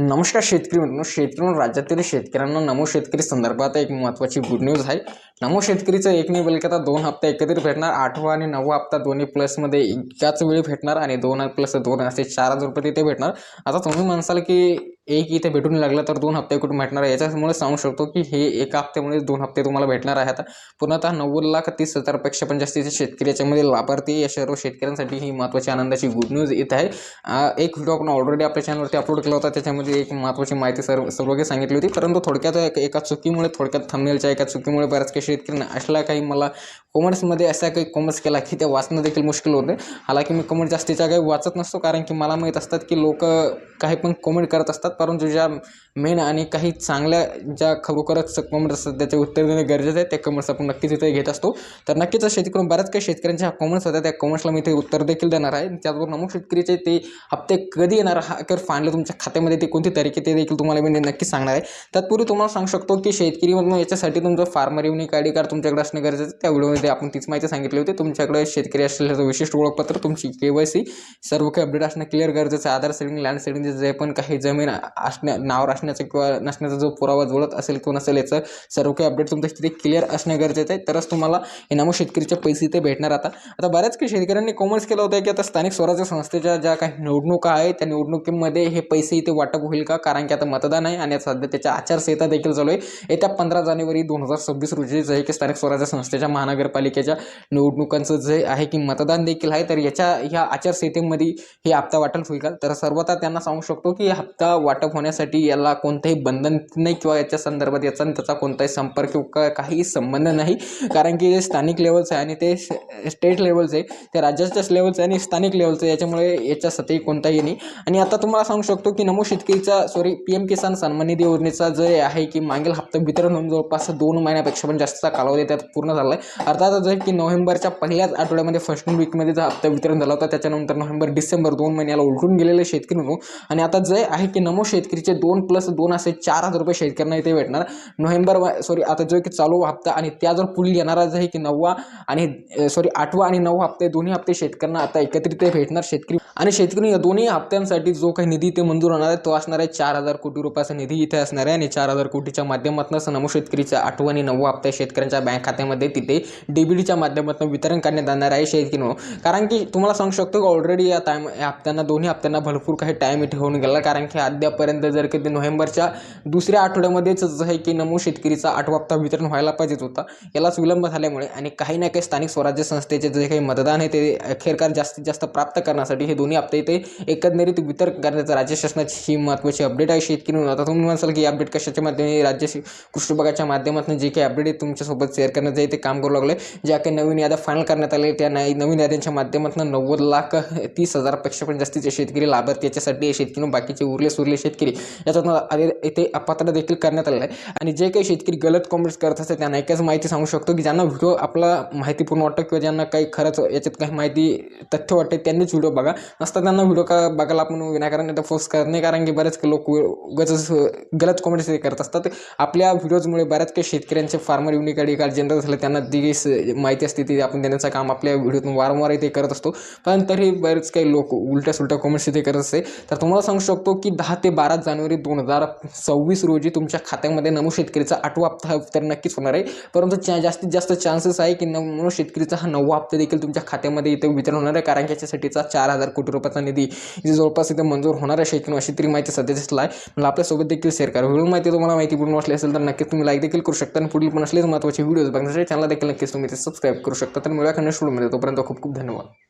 नमस्कार शेतकरी मित्रांनो शेतकरी म्हणून राज्यातील शेतकऱ्यांना नमो शेतकरी संदर्भात एक महत्त्वाची गुड न्यूज आहे. नमो शेतकरीचं एक नाही बल्कि आता दोन हप्ते एकत्रित भेटणार आठवा आणि नववा हप्ता दोन्ही प्लसमध्ये एकाच वेळी भेटणार आणि दोन प्लस दोन असे चार हजार रुपये तिथे भेटणार. आता तुम्ही म्हणसाल की एक इथे भेटून लागलं तर दोन हप्ते कुठून भेटणार आहे? याच्यामुळे सांगू शकतो की हे एका हप्त्यामुळे दोन हप्ते तुम्हाला भेटणार आहे आता पुन्हा नव्वद लाख तीस हजारपेक्षा पण जास्तीचे शेतकरी याच्यामध्ये लाभार्थी या सर्व शेतकऱ्यांसाठी ही महत्त्वाची आनंदाची गुड न्यूज येत आहे. एक व्हिडिओ आपण ऑलरेडी आपल्या चॅनलवरती अपलोड केला होता. त्याच्यामध्ये एक महत्त्वाची माहिती सर्व सर्व काही सांगितली होती. परंतु थोडक्यात एक- एका चुकीमुळे थोडक्यात थांबेलच्या एका चुकीमुळे बऱ्याच काही शेतकऱ्यांना असला काही मला कॉमर्समध्ये असा काही कॉमर्स केला की ते वाचणं देखील मुश्किल होते. हालाकी मी कमेंट जास्तीच्या काही वाचत नसतो कारण की मला माहीत असतात की लोक काही पण कमेंट करत असतात. परंतु ज्या मेन आणि काही चांगल्या ज्या खरोखरच कमेंट असतात त्याचे उत्तर देणे गरजेचं आहे त्या कमेंट्स आपण नक्कीच इथे घेत असतो. तर नक्कीच शेतकरी बऱ्याच काही शेतकऱ्यांच्या कमेंट्स होत्या. त्या कमेंट्सला मी ते उत्तर देखील देणार आहे. त्याचबरोबर नमूक शेतकरीचे ते हप्ते कधी येणार हा कर फायनल तुमच्या खात्यामध्ये ते कोणती तारीख आहे ते देखील तुम्हाला मी नक्कीच सांगणार आहे. तत्पूर्वी तुम्हाला सांगू शकतो की शेतकरी म्हणून याच्यासाठी तुमचं फार्मर युनिक आय कार्ड तुमच्याकडे असणे गरजेचं त्या व्हिडिओमध्ये आपण तीच माहिती सांगितली होती. तुमच्याकडे शेतकरी असलेलं विशिष्ट ओळखपत्र तुमची के वाय सी सर्व काही अपडेट असणं क्लिअर गरजेचं आहे. आधार सेडिंग लँड सेडिंगचे जे पण काही जमीन असण्या नावावर असण्याचं किंवा नसण्याचा जो पुरावा जुळत असेल किंवा नसेल याचं सर्व काही अपडेट तुमच्या तिथे क्लिअर असणं गरजेचं आहे. तरच तुम्हाला इनामो शेतकरीचे पैसे इथे भेटणार आता. आता बऱ्याच काही शेतकऱ्यांनी कॉमर्स केलं होतं की आता स्थानिक स्वराज्य संस्थेच्या ज्या काही निवडणुका आहेत त्या निवडणुकीमध्ये हे पैसे इथे वाटप होईल का? कारण की आता मतदान आहे आणि आता सध्या त्याच्या आचारसंहिता देखील चालू आहे. येत्या पंधरा जानेवारी दोन हजार सव्वीस रोजी जे आहे की स्थानिक स्वराज्य संस्थेच्या महानगरपालिकेच्या निवडणुकांचं जे आहे की मतदान देखील आहे तर याच्या ह्या आचारसंहितेमध्ये हे हप्ता वाटप होईल तर सर्वता त्यांना सांगू शकतो की हप्ता वाटप होण्यासाठी याला कोणतंही बंधन नाही किंवा याच्या संदर्भात याचा त्याचा कोणताही संपर्क किंवा काही संबंध नाही. कारण की जे स्थानिक लेवलचं आहे आणि ते स्टेट लेवलचं आहे ते राज्याच्याच लेवलचं आहे आणि स्थानिक लेवलचं आहे याच्यामुळे याच्यासाठी कोणताही नाही. आणि आता तुम्हाला सांगू शकतो की Namo शेतकरीचा sorry P M Kisan Samman Nidhi योजनेचा जे आहे की मागील हप्ता वितरण होऊन जवळपास दोन महिन्यापेक्षा पण जास्त जास्तचा कालावधी त्यात पूर्ण झाला आहे अर्थात आहे की नोव्हेंबरच्या पहिल्याच आठवड्यामध्ये फर्स्ट वीकमध्ये जो हप्ता वितरण झाला होता त्याच्यानंतर नोव्हेंबर डिसेंबर दोन महिन्याला उलटून गेलेले शेतकरी म्हणून आणि आता जे आहे की नमो शेतकरीचे दोन प्लस दोन असे चार हजार रुपये शेतकऱ्यांना इथे भेटणार. नोव्हेंबर सॉरी आता जो की चालू हप्ता आणि त्या जर पुढील येणारा जे आहे की नववा आणि सॉरी आठवा आणि नऊ हप्ते दोन्ही हप्ते शेतकऱ्यांना आता एकत्रित भेटणार शेतकरी. आणि शेतकरी या दोन्ही हप्त्यांसाठी जो काही निधी ते मंजूर होणार आहे तो असणार आहे चार हजार कोटी रुपयाचा निधी इथे असणार आहे. आणि चार हजार कोटीच्या माध्यमातून नमो शेतकरीच्या आठवा आणि नववा हप्ता शेतकऱ्यांच्या बँक खात्यामध्ये तिथे डीबीडीच्या माध्यमातून वितरण करण्यात येणार आहे शेतकरी हो. कारण की तुम्हाला सांगू शकतो की ऑलरेडी या टाईम या हप्त्यांना दोन्ही हप्त्यांना भरपूर काही टाईम इथे होऊन गेला. कारण की अद्यापर्यंत जर कधी नोव्हेंबरच्या दुसऱ्या आठवड्यामध्येच जसं आहे की नमो शेतकरीचा आठवा हप्ता वितरण व्हायला पाहिजेच होता यालाच विलंब झाल्यामुळे आणि काही ना काही स्थानिक स्वराज्य संस्थेचे जे काही मतदान आहे ते अखेरकार जास्तीत जास्त प्राप्त करण्यासाठी हे दोन्ही हप्ते इथे एकंदरीत वितरण करण्याचं राज्य शासनाची ही महत्त्वाची अपडेट आहे. शेतकरी म्हणून आता तुम्ही म्हणसाल की अपडेट कशाच्या माध्यमाने राज्य कृषी विभागाच्या माध्यमातून जे काही अपडेट आहे तुमच्यासोबत शेअर करण्याचं ते काम करू लागले ज्या काही नवीन याद्या फायनल करण्यात आले त्या नाही नवीन याद्यांच्या माध्यमातून नव्वद लाख तीस हजारपेक्षा पण जास्तीचे शेतकरी लाभार्थी याच्यासाठी शेतकरी बाकीचे उरले सुरले शेतकरी याच्यातून आले- इथे अपात्र देखील करण्यात आलेलं आहे. आणि जे काही शेतकरी गलत कॉमेंट्स करत असतात त्यांना एकच माहिती सांगू शकतो की ज्यांना व्हिडिओ आपला माहितीपूर्ण वाटतं किंवा ज्यांना काही खरंच याच्यात काही माहिती तथ्य वाटते त्यांनीच व्हिडिओ बघा. नसता त्यांना व्हिडिओ का बघायला आपण विनाकारण तर फोर्स करत नाही कारण की बरेच लोक गज गलत कॉमेंट्स करत असतात. आपल्या व्हिडिओजमुळे बऱ्याच काही शेतकऱ्यांचे farmer unique ID card general झालं त्यांना जी माहिती असते ती आपण देण्याचं काम आपल्या व्हिडिओतून वारंवार इथे करत असतो. पण तरी बरेच काही लोक उलट्या सुलट्या कॉमेंट्स इथे करत असते. तर तुम्हाला सांगू शकतो की दहा ते बारा जानेवारी दोन हजार सव्वीस रोजी तुमच्या खात्यामध्ये नमो शेतकरीचा आठवा हप्ता तर नक्कीच होणार आहे. परंतु जास्तीत जास्त चान्सेस आहे की नमो शेतकरीचा हा नववा हप्ता देखील तुमच्या खात्यामध्ये इथे वितरण होणार आहे. कारण की याच्यासाठीचा चार हजार कोटी रुपयाचा निधी इथे जवळपास इथे मंजूर होणार आहे. शेतकरी अशी तरी माहिती सध्या दिसला आहे मला आपल्यासोबत देखील शेअर करा. व्हिडिओ माहिती तुम्हाला माहिती पूर्ण असली असेल तर नक्कीच तुम्ही लाईक देखील करू शकता आणि पुढील पण असले महत्त्वाचे व्हिडिओज बघण्यासाठी चॅनल देखील नक्कीच तुम्ही ते सबस्क्राईब करू शकता. तर मिळूया नेक्स्ट व्हिडिओमध्ये तोपर्यंत खूप खूप धन्यवाद.